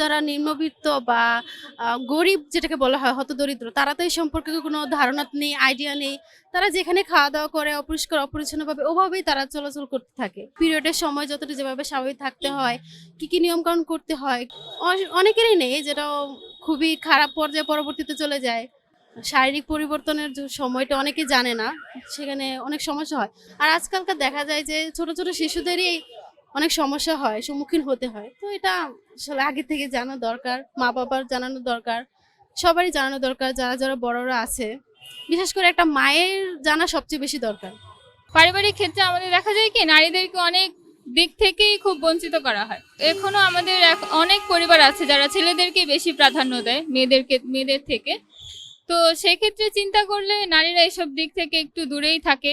যারা নিম্নবিত্ত বা গরিব যেটাকে বলা হয় হতদরিদ্র, তারা তো এই সম্পর্কে কোনো ধারণা নেই আইডিয়া নেই। তারা যেখানে খাওয়া দাওয়া করে, অপরিষ্কার, অপরিচ্ছন্নভাবে, ওভাবেই তারা চলাচল করতে থাকে। পিরিয়ডের সময় যতটা যেভাবে স্বাভাবিক থাকতে হয়, কি কি নিয়মকানুন করতে হয় অনেকেরই নেই যেটা খুবই খারাপ পর্যায়ে পরবর্তীতে চলে যায়। শারীরিক পরিবর্তনের সময়টা অনেকে জানে না, সেখানে অনেক সমস্যা হয়। আর আজকালকার দেখা যায় যে ছোট ছোট শিশুদেরই অনেক সমস্যা হয়, সম্মুখীন হতে হয়। তো এটা আসলে আগে থেকে জানা দরকার মা বাবার জানানো দরকার, সবারই জানানো দরকার, যারা যারা বড়রা আছে। বিশেষ করে একটা মায়ের জানা সবচেয়ে বেশি দরকার। পারিবারিক ক্ষেত্রে আমাদের দেখা যায় কি, নারীদেরকে অনেক দিক থেকেই খুব বঞ্চিত করা হয়। এখনও আমাদের অনেক পরিবার আছে যারা ছেলেদেরকে বেশি প্রাধান্য দেয়, মেয়েদেরকে, মেয়েদের থেকে। তো সেক্ষেত্রে চিন্তা করলে নারীরা এসব দিক থেকে একটু দূরেই থাকে।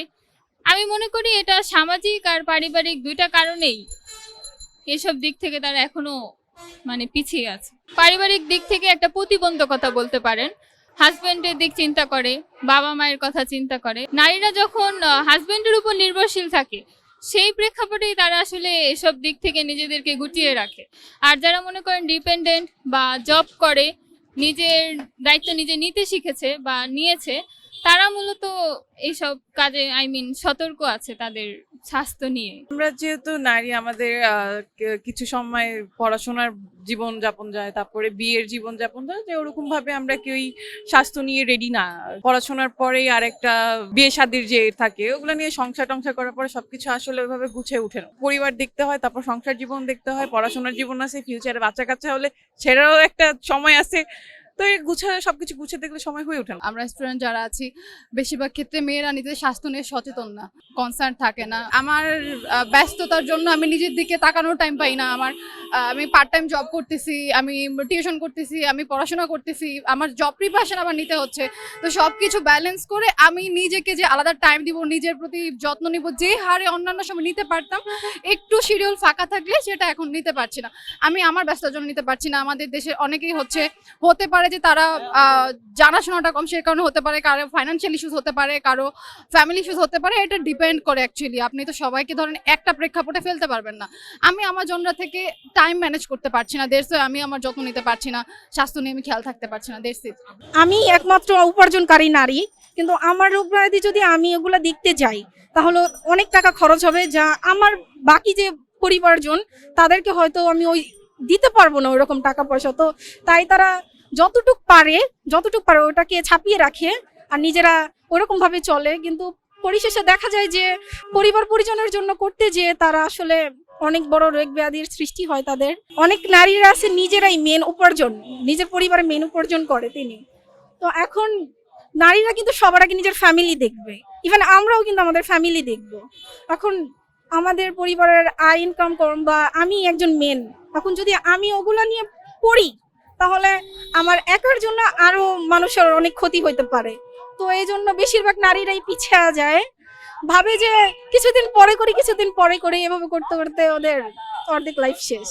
আমি মনে করি এটা সামাজিক আর পারিবারিক দুইটা কারণেই এসব দিক থেকে তারা এখনও মানে পিছিয়ে আছে। পারিবারিক দিক থেকে একটা প্রতিবন্ধকতা বলতে পারেন। হাজবেন্ডের দিক চিন্তা করে, বাবা মায়ের কথা চিন্তা করে। নারীরা যখন হাজবেন্ডের উপর নির্ভরশীল থাকে, সেই প্রেক্ষাপটেই তারা আসলে এসব দিক থেকে নিজেদেরকে গুটিয়ে রাখে। আর যারা মনে করেন ডিপেন্ডেন্ট বা জব করে, নিজের দায়িত্ব নিজে নিতে শিখেছে বা নিয়েছে তারা মূলত এইসব কাজে আই মিন সতর্ক আছে তাদের স্বাস্থ্য নিয়ে। আমরা যেহেতু নারী, আমাদের কিছু সময় পড়াশোনার জীবন যাপন যায়, তারপরে বিয়ের জীবন যাপন যায়, যে ওরকম ভাবে আমরা কেউই স্বাস্থ্য নিয়ে রেডি না। পড়াশোনার পরেই আরেকটা বিয়ে শাদির যে থাকে, ওগুলো নিয়ে সংসার টংসার করার পরে সবকিছু আসলে ওইভাবে গুছে উঠে না। পরিবার দেখতে হয়, তারপর সংসার জীবন দেখতে হয়, পড়াশোনার জীবন আছে ফিউচারে বাচ্চা কাচ্চা হলে সেটারও একটা সময় আছে। তো এই গুছায় সবকিছু গুছিয়ে দেখলে সময় হয়ে ওঠে না। আমরা স্টুডেন্ট যারা আছি, বেশিরভাগ ক্ষেত্রে মেয়েরা নিজেদের স্বাস্থ্য নিয়ে সচেতন না কনসার্ন থাকে না। আমার ব্যস্ততার জন্য আমি নিজের দিকে তাকানোর টাইম পাই না। আমার আমি পার্ট টাইম জব করতেছি, আমি টিউশন করতেছি, আমি পড়াশোনা করতেছি, আমার জব প্রিপারেশন আবার নিতে হচ্ছে। তো সব কিছু ব্যালেন্স করে আমি নিজেকে যে আলাদা টাইম দিব, নিজের প্রতি যত্ন নিব, যে হারে অন্যান্য সময় নিতে পারতাম, একটু শিডিউল ফাঁকা থাকলে সেটা এখন নিতে পারছি না। আমি আমার ব্যস্ততার জন্য নিতে পারছি না। আমাদের দেশে অনেকেই হচ্ছে, হতে পারে যে তারা জানাশোনাটা কম, সে কারণে হতে পারে, কারও ফাইন্যান্সিয়াল ইস্যুস হতে পারে, কারও ফ্যামিলি ইস্যুস হতে পারে, এটা ডিপেন্ড করে অ্যাকচুয়ালি আপনি তো সবাইকে ধরেন একটা প্রেক্ষাপটে ফেলতে পারবেন না। আমি আমার জন্য থেকে টাইম ম্যানেজ করতে পারছি না দেড়শো আমি আমার যত্ন নিতে পারছি না, স্বাস্থ্য নিয়ে আমি খেয়াল থাকতে পারছি না দেড়শো আমি একমাত্র উপার্জনকারী নারী, কিন্তু আমার ব্যাধি যদি আমি এগুলো দেখতে যাই, তাহলে অনেক টাকা খরচ হবে যা আমার বাকি যে পরিবারজন, তাদেরকে হয়তো আমি ওই দিতে পারব না ওইরকম টাকা পয়সা। তো তাই তারা যতটুক পারে যতটুক পারে ওটাকে ছাপিয়ে রাখে আর নিজেরা ওরকম ভাবে চলে। কিন্তু পরিশেষে দেখা যায় যে, পরিবার পরিজনের জন্য করতে যে তারা আসলে অনেক বড় রোগ ব্যাধির সৃষ্টি হয় তাদের। অনেক নারীরা আছে নিজেরাই মেন উপার্জন, নিজের পরিবারে মেন উপার্জন করে তিনি। তো এখন নারীরা কিন্তু সবার আগে নিজের ফ্যামিলি দেখবে। ইভেন আমরাও কিন্তু আমাদের ফ্যামিলি দেখব। এখন আমাদের পরিবারের আয় ইনকাম কম বা আমি একজন মেন এখন যদি আমি ওগুলা নিয়ে পড়ি তাহলে আমার একার জন্য আরও মানুষের অনেক ক্ষতি হইতে পারে। তো এই জন্য বেশিরভাগ নারীরাই পিছিয়ে যায়। ভাবে যে কিছুদিন পরে করি, কিছুদিন পরে করি, এভাবে করতে করতে ওদের অর্ধেক লাইফ শেষ।